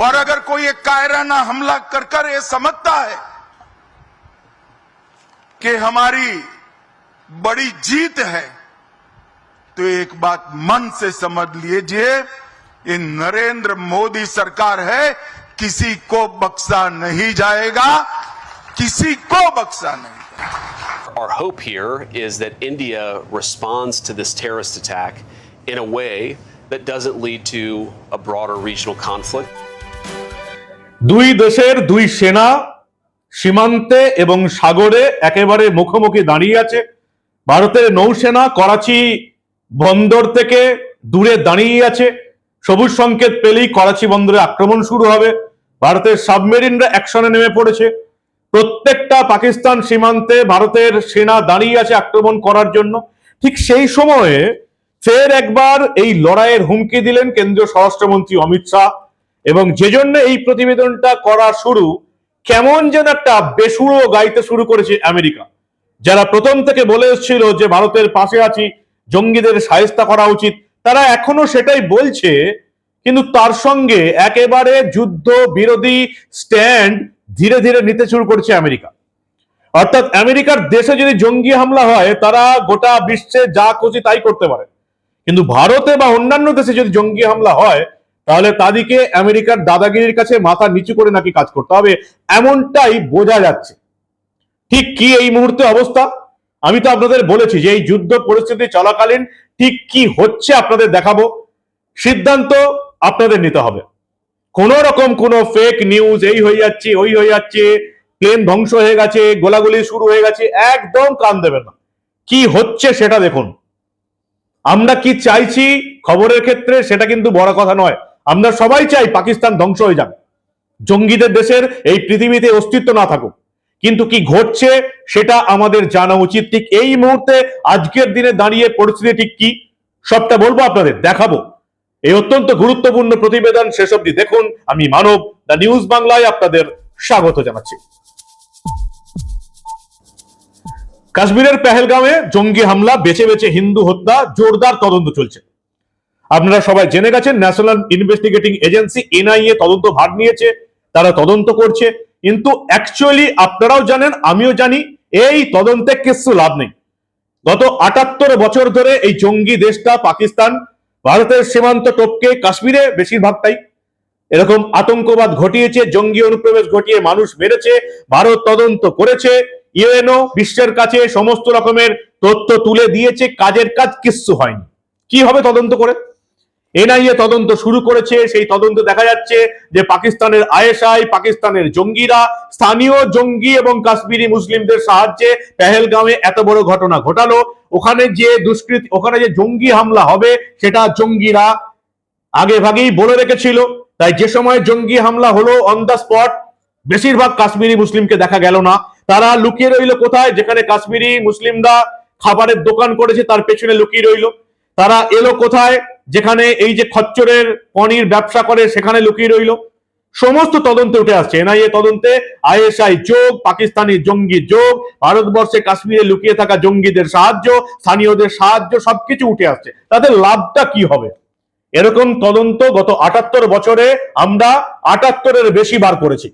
और अगर कोई एक कायराना हमला कर कर ये समझता है कि हमारी बड़ी जीत है तो एक बात मन से समझ लीजिए ये नरेंद्र मोदी सरकार है किसी को बख्शा नहीं जाएगा किसी को बख्शा नहीं Our hope here is that India responds to this terrorist attack in a way that doesn't lead to a broader regional conflict. দুই দেশের দুই সেনা সীমান্তে এবং সাগরে একেবারে মুখোমুখি দাঁড়িয়ে আছে। ভারতের নৌসেনা করাচি বন্দর থেকে দূরে দাঁড়িয়ে আছে। সবুজ সংকেত পেলেই করাচি বন্দরে আক্রমণ শুরু হবে। ভারতের সাবমেরিনরা অ্যাকশনে নেমে পড়েছে। প্রত্যেকটা পাকিস্তান সীমান্তে ভারতের সেনা দাঁড়িয়ে আছে আক্রমণ করার জন্য। ঠিক সেই সময়ে ফের একবার এই লড়াইয়ের হুমকি দিলেন কেন্দ্রীয় স্বরাষ্ট্রমন্ত্রী অমিত শাহ। এবং যে জন্য এই প্রতিবেদনটা করা শুরু, কেমন যেন একটা বেসুরো গাইতে শুরু করেছে আমেরিকা। যারা প্রথম থেকে বলে এসেছিল যে ভারতের পাশে আছি, জঙ্গিদের সায়স্তা করা উচিত, তারা এখনও সেটাই বলছে, কিন্তু তার সঙ্গে একেবারে যুদ্ধ বিরোধী স্ট্যান্ড ধীরে ধীরে নিতে শুরু করেছে আমেরিকা। অর্থাৎ আমেরিকার দেশে যদি জঙ্গি হামলা হয়, তারা গোটা বিশ্বে যা খুশি তাই করতে পারে। কিন্তু ভারতে বা অন্যান্য দেশে যদি জঙ্গি হামলা হয় তাহলে তাদেরকে আমেরিকার দাদাগিরির কাছে মাথা নিচু করে নাকি কাজ করতে হবে? এমনটাই বোঝা যাচ্ছে। ঠিক কি এই মুহূর্তে অবস্থা? আমি তো আপনাদের বলেছি যে এই যুদ্ধ পরিস্থিতি চলাকালীন ঠিক কি হচ্ছে আপনাদের দেখাবো। সিদ্ধান্ত আপনাদের নিতে হবে। কোন রকম কোন ফেক নিউজ এই হয়ে যাচ্ছে, ওই হয়ে যাচ্ছে প্লেন ধ্বংস হয়ে গেছে, গোলাগুলি শুরু হয়ে গেছে, একদম কান দেবেন না। কি হচ্ছে সেটা দেখুন। আমরা কি চাইছি খবরের ক্ষেত্রে সেটা কিন্তু বড় কথা নয়। আমরা সবাই চাই পাকিস্তান ধ্বংস হয়ে যাক। জঙ্গিদের দেশের এই পৃথিবীতে অস্তিত্ব না থাকুক। কিন্তু কি ঘটছে সেটা আমাদের জানা উচিত। ঠিক এই মুহূর্তে আজকের দিনে দাঁড়িয়ে পরিস্থিতি ঠিক কি? সবটা বলব আপনাদের, দেখাবো। এই অত্যন্ত গুরুত্বপূর্ণ প্রতিবেদন শেষ অব্দি দেখুন। আমি মানব, দ্য নিউজ বাংলায় আপনাদের স্বাগত জানাচ্ছি। কাশ্মীরের পেহেলগাঁওয়ে জঙ্গি হামলা, বেছে বেছে হিন্দু হত্যা, জোরদার তদন্ত চলছে। আপনারা সবাই জেনে গেছেন ন্যাশনাল ইনভেস্টিগেটিং এজেন্সি এনআইএ তদন্ত ভাগ নিয়েছে, তারা তদন্ত করছে। কিন্তু অ্যাকচুয়ালি আপনারাও জানেন, আমিও জানি, এই তদন্তে কিছু লাভ নেই। গত আটাত্তর বছর ধরে এই জঙ্গি দেশটা, পাকিস্তান, ভারতের সীমান্ত টপকে কাশ্মীরে বেশিরভাগটাই। এরকম আতঙ্কবাদ ঘটিয়েছে, জঙ্গি অনুপ্রবেশ ঘটিয়ে মানুষ মেরেছে, ভারত তদন্ত করেছে, ইউএনও বিশ্বের কাছে সমস্ত রকমের তথ্য তুলে দিয়েছে, কাজের কাজ কিচ্ছু হয়নি। কি হবে তদন্ত করে? এনআইএ তদন্ত শুরু করেছে, সেই তদন্ত দেখা যাচ্ছে যে পাকিস্তানের আয়েশাই পাকিস্তানের জঙ্গিরা, স্থানীয় জঙ্গি এবং কাশ্মীরি মুসলিমদের সাহায্যে পেহেলগাঁওয়ে এত বড় ঘটনা ঘটালো। ওখানে যে দুষ্কৃতি, ওখানে যে জঙ্গি হামলা হবে, সেটা জঙ্গিরা আগে ভাগেই বলে রেখেছিল। তাই যে সময় জঙ্গি হামলা হলো অন দ্য স্পট বেশিরভাগ কাশ্মীরি মুসলিমকে দেখা গেল না। তারা লুকিয়ে রইল কোথায়? যেখানে কাশ্মীরি মুসলিমরা খাবারের দোকান করেছে, তার পেছনে লুকিয়ে রইল। তারা এলো কোথায়? যেখানে এই যে খচ্চরের পনির ব্যবসা করে, সেখানে লুকিয়ে রইল। সমস্ত তদন্তে উঠে আসছে। এনআইএ তদন্তে, আইএসআই যোগ, পাকিস্তানি জঙ্গি যোগ, ভারতবর্ষে কাশ্মীরে লুকিয়ে থাকা জঙ্গিদের সাহায্য, স্থানীয়দের সাহায্য, সবকিছু উঠে আসছে। তাদের লাভটা কি হবে? এরকম তদন্ত গত আটাত্তর বছরে আমরা আটাত্তরের বেশি বার করেছি।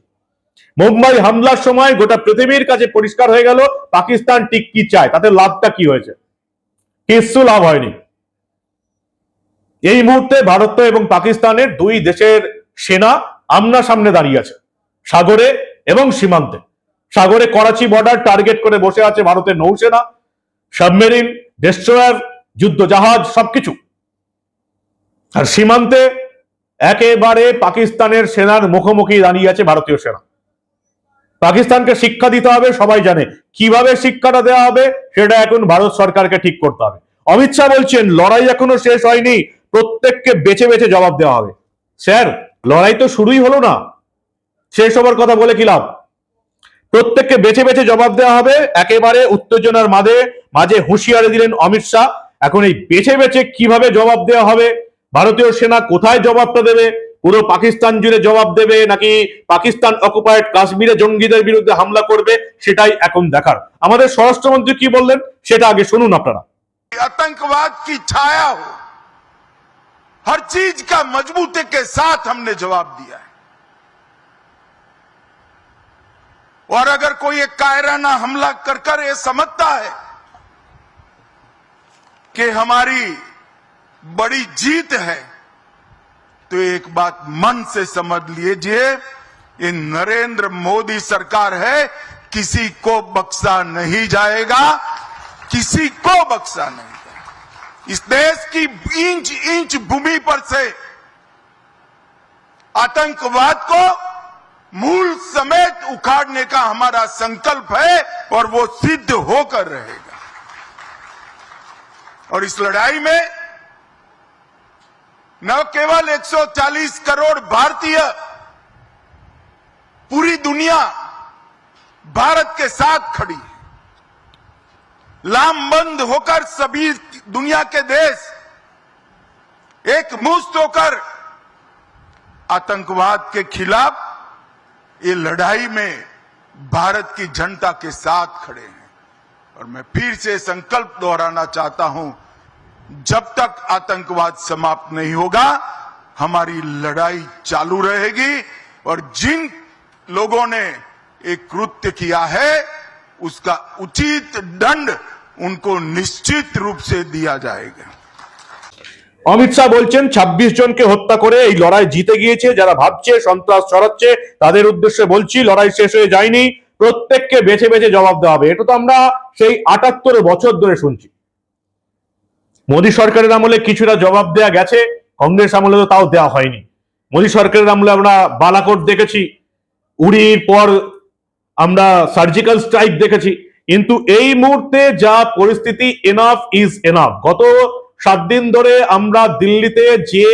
মুম্বাই হামলার সময় গোটা পৃথিবীর কাছে পরিষ্কার হয়ে গেল, পাকিস্তান ঠিক কি চায়? তাতে লাভটা কি হয়েছে? কিচ্ছু লাভ হয়নি। এই মুহূর্তে ভারত এবং পাকিস্তানের দুই দেশের সেনা আমনা সামনে দাঁড়িয়ে আছে, সাগরে এবং সীমান্তে। সাগরে করাচি বর্ডার টার্গেট করে বসে আছে ভারতের নৌসেনা সাবমেরিন ডেস্ট্রয়ার যুদ্ধ জাহাজ সবকিছু। আর সীমান্তে একেবারে পাকিস্তানের সেনার মুখোমুখি দাঁড়িয়ে আছে ভারতীয় সেনা। পাকিস্তানকে শিক্ষা দিতে হবে, সবাই জানে। কীভাবে শিক্ষাটা দেওয়া হবে, সেটা এখন ভারত সরকারকে ঠিক করতে হবে। অমিত শাহ বলছেন, লড়াই এখনও শেষ হয়নি। প্রত্যেককে বেছে বেছে জবাব দেওয়া হবে। স্যার, লড়াই তো শুরুই হলো না। শেষ হবার কথা বলে কি লাভ? প্রত্যেককে বেছে বেছে জবাব দেওয়া হবে। একেবারে উত্তেজনার মাঝে মাঝে হুঁশিয়ারে দিলেন অমিত শাহ। এখন এই বেছে বেছে কীভাবে জবাব দেওয়া হবে? ভারতীয় সেনা কোথায় জবাবটা দেবে? পুরো পাকিস্তান জুড়ে জবাব দেবে নাকি পাকিস্তান অকুপায়েড কাশ্মীরে জঙ্গিদের বিরুদ্ধে হামলা করবে? সেটাই এখন দেখার। আমাদের স্বরাষ্ট্রমন্ত্রী কি বললেন, সেটা আগে শুনুন আপনারা। আতঙ্কবাদ কি ছায়া? हर चीज़ का मजबूती के साथ हमने जवाब दिया है। और अगर कोई एक कायराना हमला कर कर यह समझता है कि हमारी बड़ी जीत है तो एक बात मन से समझ लीजिए, ये नरेंद्र मोदी सरकार है, किसी को बख्शा नहीं जाएगा, किसी को बख्शा नहीं। इस देश की इंच इंच भूमि पर से आतंकवाद को मूल समेत उखाड़ने का हमारा संकल्प है और वो सिद्ध होकर रहेगा। और इस लड़ाई में न केवल 140 करोड़ भारतीय पूरी दुनिया भारत के साथ खड़ी लामबंद होकर सभी दुनिया के देश एक मुस्त होकर आतंकवाद के खिलाफ ये लड़ाई में भारत की जनता के साथ खड़े हैं। और मैं फिर से संकल्प दोहराना चाहता हूँ, जब तक आतंकवाद समाप्त नहीं होगा, हमारी लड़ाई चालू रहेगी और जिन लोगों ने एक कृत्य किया है, उसका उचित दंड उनको निश्चित रूप से दिया जाएगा অমিত শাহ বলছেন ২৬ জনকে হত্যা করে এই লড়াই জিতে গিয়েছে যারা ভাবছে সন্ত্রাস ছড়াচ্ছে তাদের উদ্দেশ্যে বলছি লড়াই শেষ হয়ে যায়নি প্রত্যেককে বেছে বেছে জবাব দেওয়া হবে এটা তো আমরা সেই আটাত্তর বছর ধরে শুনছি মোদী সরকারের আমলে কিছুটা জবাব দেয়া গেছে কংগ্রেস আমলে তো তাও দেওয়া হয়নি মোদী সরকারের আমলে আমরা বালাকোট দেখেছি উড়ির পর আমরা সার্জিক্যাল স্ট্রাইক দেখেছি কিন্তু এই মুহূর্তে যা পরিস্থিতি এনাফ ইজ এনাফ গত সাত দিন ধরে আমরা দিল্লিতে যে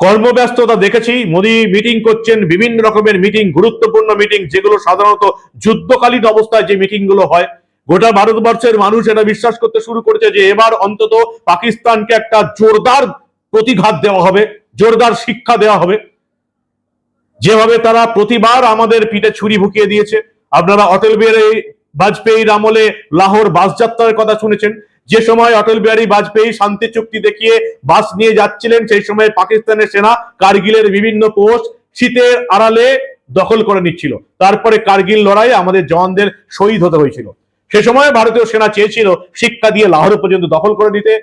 কর্মব্যস্ততা দেখেছি, মোদী মিটিং করছেন, বিভিন্ন রকমের মিটিং গুরুত্বপূর্ণ মিটিং যেগুলো সাধারণত যুদ্ধকালীন অবস্থায় যে মিটিংগুলো হয়, গোটা ভারতবর্ষের মানুষ এটা বিশ্বাস করতে শুরু করেছে যে এবার অন্তত পাকিস্তানকে একটা জোরদার প্রতিঘাত দেওয়া হবে, জোরদার শিক্ষা দেওয়া হবে। যেভাবে তারা প্রতিবার আমাদের পিঠে ছুরি ভুকিয়ে দিয়েছে আপনারা অটল বিহারী বাজপেয়ীর আমলে লাহোর বাস যাত্রার কথা শুনেছেন। যে সময় অটল বিহারী বাজপেয়ী শান্তি চুক্তি দেখিয়ে বাস নিয়ে যাচ্ছিলেন, সেই সময় পাকিস্তানের সেনা কার্গিলের বিভিন্ন পোস্ট শীতের আড়ালে দখল করে নিচ্ছিল। তারপরে কার্গিল লড়াই আমাদের জওয়ানদের শহীদ হতে হয়েছিল। সে সময় ভারতীয় সেনা চেয়েছিল শিক্ষা দিয়ে লাহোর পর্যন্ত দখল করে নিতে,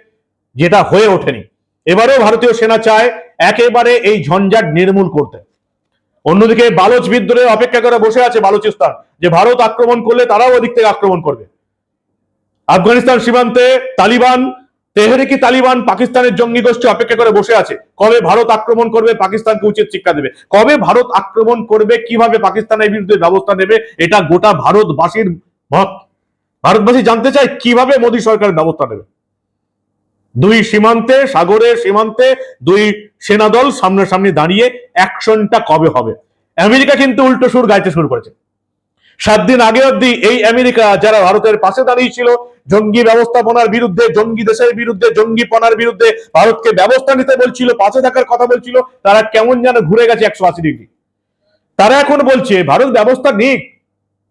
যেটা হয়ে ওঠেনি। এবারেও ভারতীয় সেনা চায় একেবারে এই ঝঞ্ঝাট নির্মূল করতে। অন্যদিকে বালোচ বিদ্রোহে অপেক্ষা করে বসে আছে বালুচিস্তান, যে ভারত আক্রমণ করলে তারাও ওদিক থেকে আক্রমণ করবে। আফগানিস্তান সীমান্তে তালিবান, তেহরিকি তালিবান পাকিস্তানের জঙ্গি গোষ্ঠী অপেক্ষা করে বসে আছে। কবে ভারত আক্রমণ করবে, পাকিস্তানকে উচিত শিক্ষা দেবে। কবে ভারত আক্রমণ করবে, কীভাবে পাকিস্তানের বিরুদ্ধে ব্যবস্থা নেবে, এটা গোটা ভারতবাসীর মত। ভারতবাসী জানতে চায় কীভাবে মোদী সরকার ব্যবস্থা নেবে। দুই সীমান্তে, সাগরের সীমান্তে দুই সেনাদল সামনাসামনি দাঁড়িয়ে অ্যাকশনটা কবে হবে? আমেরিকা কিন্তু উল্টো সুর গাইতে শুরু করেছে। সাত দিন আগে অব্দি এই আমেরিকা, যারা ভারতের পাশে দাঁড়িয়েছিল, জঙ্গি ব্যবস্থাপনার বিরুদ্ধে, জঙ্গি দেশের বিরুদ্ধে, জঙ্গিপনার বিরুদ্ধে ভারতকে ব্যবস্থা নিতে বলছিল, পাশে থাকার কথা বলছিল, তারা কেমন যেন ঘুরে গেছে একশো আশি ডিগ্রি। তারা এখন বলছে, ভারত ব্যবস্থা নিক।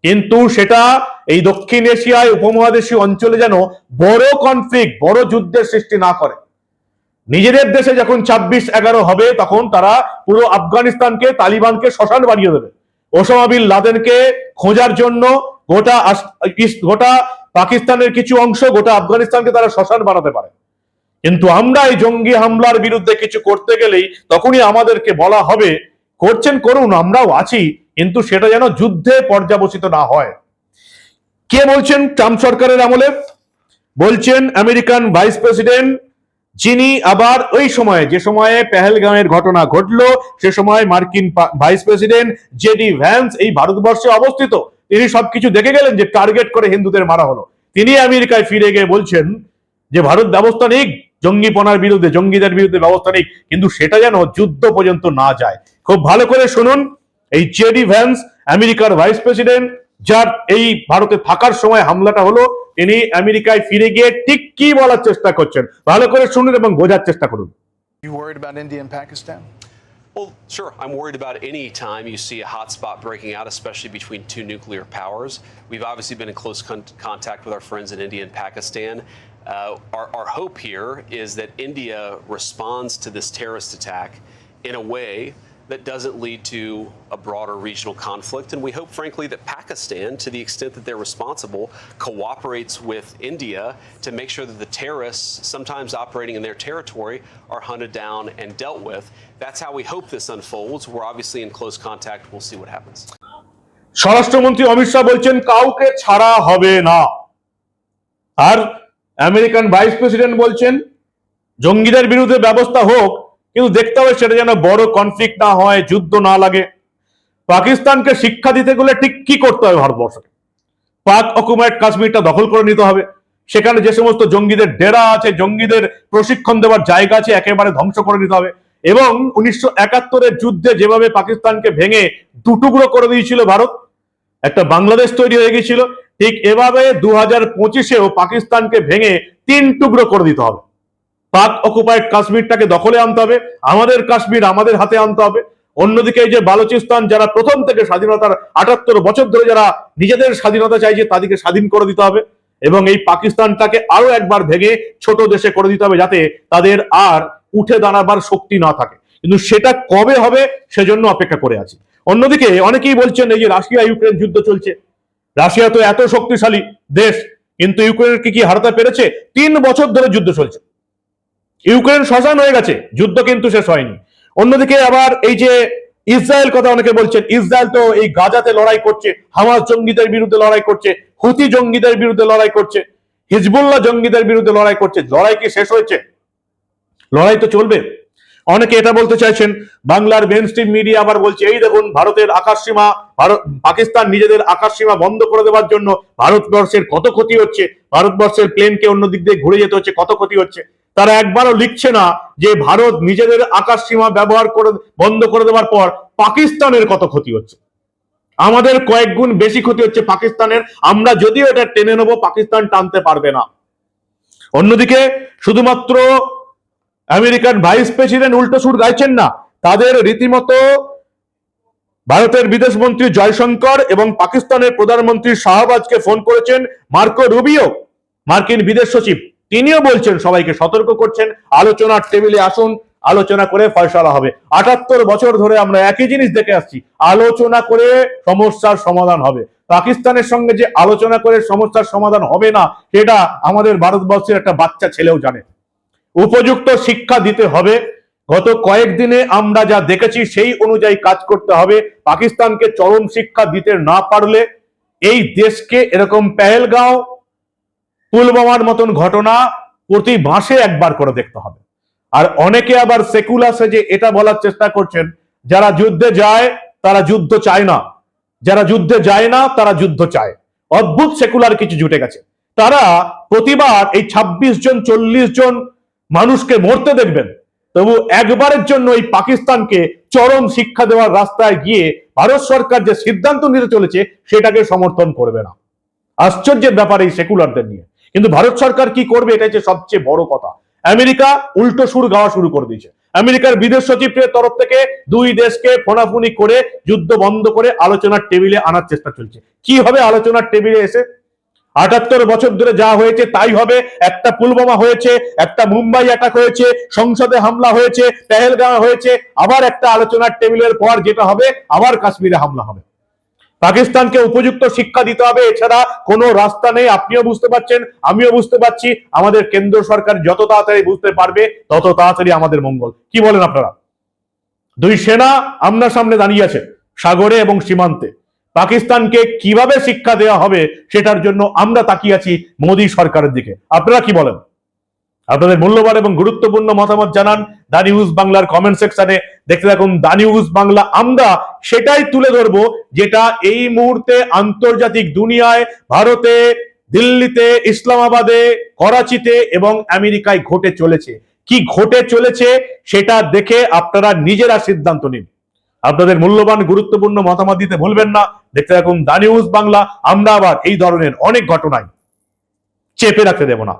কিন্তু সেটা এই দক্ষিণ এশিয়ায় উপমহাদেশীয় অঞ্চলে যেন বড় কনফ্লিক্ট বড় যুদ্ধের সৃষ্টি না করে। নিজেদের দেশে যখন ছাব্বিশ এগারো হবে, তখন তারা পুরো আফগানিস্তানকে, তালিবানকে শ্মশান বানিয়ে দেবে। ওসামা বিন লাদেনকে খোঁজার জন্য গোটা গোটা পাকিস্তানের কিছু অংশ গোটা আফগানিস্তানকে তারা শ্মশান বানাতে পারে। কিন্তু আমরা এই জঙ্গি হামলার বিরুদ্ধে কিছু করতে গেলেই তখনই আমাদেরকে বলা হবে, করছেন করুন, আমরাও আছি, কিন্তু সেটা যেন যুদ্ধে পর্যাবসিত না হয়। কে বলছেন? ট্রাম্প সরকারের আমলে বলছেন আমেরিকান ভাইস প্রেসিডেন্ট, যিনি আবার ওই সময়ে, যে সময়ে পেহেলগাঁওয়ের ঘটনা ঘটলো, সে সময় মার্কিন ভাইস প্রেসিডেন্ট জেডি ভ্যান্স এই ভারতবর্ষে অবস্থিত। তিনি সবকিছু দেখে গেলেন যে টার্গেট করে হিন্দুদের মারা হলো। তিনি আমেরিকায় ফিরে গিয়ে বলছেন যে ভারত ব্যবস্থা নিক, জঙ্গিপনার বিরুদ্ধে, জঙ্গিদের বিরুদ্ধে ব্যবস্থা নিক, কিন্তু সেটা যেন যুদ্ধ পর্যন্ত না যায়। খুব ভালো করে শুনুন, এই জেডি ভ্যান্স, আমেরিকার ভাইস প্রেসিডেন্ট যার এই ভারতে থাকার সময় হামলাটা হলো তিনি আমেরিকায় ফিরে গিয়ে ঠিক কি বলার চেষ্টা করছেন ভালো করে শুনুন এবং বোঝার চেষ্টা করুন You worried about India and Pakistan? Well, sure. I'm worried about any time you see a hotspot breaking out, especially between two nuclear powers. We've obviously been in close con- contact with our friends in India and Pakistan. Uh, our, our hope here is that India responds to this terrorist attack in a way that doesn't lead to a broader regional conflict. And we hope, frankly, that Pakistan, to the extent that they're responsible, cooperates with India to make sure that the terrorists, sometimes operating in their territory, are hunted down and dealt with. That's how we hope this unfolds. We're obviously in close contact. We'll see what happens. স্বরাষ্ট্রমন্ত্রী অমিত শাহ বলছেন কাউকে ছাড়া হবে না আর American vice president বলছেন জঙ্গিদের বিরুদ্ধে ব্যবস্থা হোক কিন্তু দেখতে হবে সেটা যেন বড় কনফ্লিক্ট না হয়, যুদ্ধ না লাগে। পাকিস্তানকে শিক্ষা দিতে গেলে ঠিক কি করতে হবে ভারতবর্ষকে? পাক অকুপায়েড কাশ্মীরটা দখল করে নিতে হবে। সেখানে যে সমস্ত জঙ্গিদের ডেরা আছে, জঙ্গিদের প্রশিক্ষণ দেওয়ার জায়গা আছে, একেবারে ধ্বংস করে নিতে হবে। এবং উনিশশো একাত্তরের যুদ্ধে যেভাবে পাকিস্তানকে ভেঙে দুটুকরো করে দিয়েছিল ভারত, একটা বাংলাদেশ তৈরি হয়ে গেছিল ঠিক এভাবে দু হাজার পঁচিশেও পাকিস্তানকে ভেঙে তিন টুকরো করে দিতে হবে। পাক অকুপায়েড কাশ্মীরটাকে দখলে আনতে হবে, আমাদের কাশ্মীর আমাদের হাতে আনতে হবে। অন্যদিকে এই যে বালুচিস্তান, যারা প্রথম থেকে স্বাধীনতার আটাত্তর বছর ধরে যারা নিজেদের স্বাধীনতা চাইছে, তাদেরকে স্বাধীন করে দিতে হবে এবং এই পাকিস্তানটাকে আরও একবার ভেঙে ছোট দেশে করে দিতে হবে যাতে তাদের আর উঠে দাঁড়াবার শক্তি না থাকে। কিন্তু সেটা কবে হবে সেজন্য অপেক্ষা করে আছি। অন্যদিকে অনেকেই বলছেন, এই যে রাশিয়া ইউক্রেন যুদ্ধ চলছে, রাশিয়া তো এত শক্তিশালী দেশ, কিন্তু ইউক্রেনকে কি হারাতে পেরেছে? তিন বছর ধরে যুদ্ধ চলছে। ইউক্রেন শ্মশান হয়ে গেছে, যুদ্ধ কিন্তু শেষ হয়নি। অন্যদিকে আবার এই যে ইসরায়েল কথা অনেকে বলছেন, ইসরায়েল তো এই গাজাতে লড়াই করছে, হামাস জঙ্গিদের বিরুদ্ধে লড়াই করছে, হুতি জঙ্গিদের বিরুদ্ধে লড়াই করছে, হিজবুল্লাহ জঙ্গিদের বিরুদ্ধে লড়াই করছে, লড়াই কি শেষ হয়েছে? লড়াই তো চলবে। অনেকে এটা বলতে চাইছেন, বাংলার মেন স্ট্রিম মিডিয়া আবার বলছে, এই দেখুন, ভারতের আকাশ সীমা, ভারত, পাকিস্তান নিজেদের আকাশ সীমা বন্ধ করে দেওয়ার জন্য ভারতবর্ষের কত ক্ষতি হচ্ছে, ভারতবর্ষের প্লেনকে অন্য দিক দিয়ে ঘুরে যেতে হচ্ছে, কত ক্ষতি হচ্ছে। তারা একবারও লিখছে না যে ভারত নিজেদের আকাশ সীমা ব্যবহার করে, বন্ধ করে দেওয়ার পর পাকিস্তানের কত ক্ষতি হচ্ছে। আমাদের কয়েক গুণ বেশি ক্ষতি হচ্ছে পাকিস্তানের। আমরা যদিও এটা টেনে নেব, পাকিস্তান টানতে পারবে না। অন্যদিকে শুধুমাত্র আমেরিকান ভাইস প্রেসিডেন্ট উল্টো সুর গাইছেন না, তাদের রীতিমতো ভারতের বিদেশ মন্ত্রী জয়শঙ্কর এবং পাকিস্তানের প্রধানমন্ত্রী শাহবাজকে ফোন করেছেন মার্কো রুবিও, মার্কিন বিদেশ সচিব। তিনিও বলছেন, সবাইকে সতর্ক করছেন। আলোচনার টেবিলে আসুন, আলোচনা করে ফয়সলা হবে। আটাত্তর বছর ধরে আমরা একই জিনিস দেখে আসছি, আলোচনা করে সমস্যার সমাধান হবে। পাকিস্তানের সঙ্গে যে আলোচনা করে সমস্যার সমাধান হবে না, সেটা আমাদের ভারতবর্ষের একটা বাচ্চা ছেলেও জানে। উপযুক্ত শিক্ষা দিতে হবে। গত কয়েকদিনে আমরা যা দেখেছি, সেই অনুযায়ী কাজ করতে হবে। পাকিস্তানকে চরম শিক্ষা দিতে না পারলে এই দেশকে এরকম পেহেলগাঁও পুলওয়ামার মতন ঘটনা প্রতি মাসে একবার করে দেখতে হবে। আর অনেকে আবার সেকুলাসে যে এটা বলার চেষ্টা করছেন, যারা যুদ্ধে যায়, তারা যুদ্ধ চায় না। যারা যুদ্ধে যায় না, তারা যুদ্ধ চায়। অদ্ভুত সেকুলার কিছু জুটে গেছে। তারা প্রতিবার এই ২৬ জন, চল্লিশ জন মানুষকে মরতে দেখবেন। তবু একবারের জন্য এই পাকিস্তানকে চরম শিক্ষা দেওয়ার রাস্তায় গিয়ে ভারত সরকার যে সিদ্ধান্ত নিতে চলেছে, সেটাকে সমর্থন করবে না। আশ্চর্যের ব্যাপার এই সেকুলারদের নিয়ে। কিন্তু ভারত সরকার কি করবে এটা হচ্ছে সবচেয়ে বড় কথা। আমেরিকা উল্টো সুর গাওয়া শুরু করে দিয়েছে। আমেরিকার বিদেশ সচিবের তরফ থেকে দুই দেশকে ফোনাফুনি করে, যুদ্ধ বন্ধ করে আলোচনার টেবিলে আনার চেষ্টা চলছে। কি হবে আলোচনার টেবিলে এসে? আটাত্তর বছর ধরে যা হয়েছে তাই হবে। একটা পুলবামা হয়েছে, একটা মুম্বাই অ্যাটাক হয়েছে, সংসদে হামলা হয়েছে, পেহেলগাঁও হয়েছে, আবার একটা আলোচনার টেবিলের পর যেটা হবে, আবার কাশ্মীরে হামলা হবে। পাকিস্তানকে উপযুক্ত শিক্ষা দিতে হবে। এছাড়া কোনো রাস্তা নেই। আপনিও বুঝতে পারছেন, আমিও বুঝতে পারছি। আমাদের কেন্দ্র সরকার যত তাড়াতাড়ি বুঝতে পারবে, তত তাড়াতাড়ি আমাদের মঙ্গল। কি বলেন আপনারা? দুই সেনা আমনা সামনে দাঁড়িয়ে আছে, সাগরে এবং সীমান্তে। পাকিস্তানকে কীভাবে শিক্ষা দেওয়া হবে, সেটার জন্য আমরা তাকিয়ে আছি মোদী সরকারের দিকে। আপনারা কি বলেন? আপনাদের মূল্যবান এবং গুরুত্বপূর্ণ মতামত জানান। দা নিউজ বাংলার কমেন্ট সেকশনে দেখতে থাকুন। দা নিউজ বাংলা, আমরা সেটাই তুলে ধরবো, যেটা এই মুহূর্তে আন্তর্জাতিক দুনিয়ায় ভারতে, দিল্লিতে, ইসলামাবাদে, করাচিতে এবং আমেরিকায় ঘটে চলেছে। কি ঘটে চলেছে সেটা দেখে আপনারা নিজেরা সিদ্ধান্ত নিন। আপনাদের মূল্যবান, গুরুত্বপূর্ণ মতামত দিতে ভুলবেন না। দেখতে থাকুন দা নিউজ বাংলা। আমরা আবার এই ধরনের অনেক ঘটনায় চেপে রাখতে দেব না।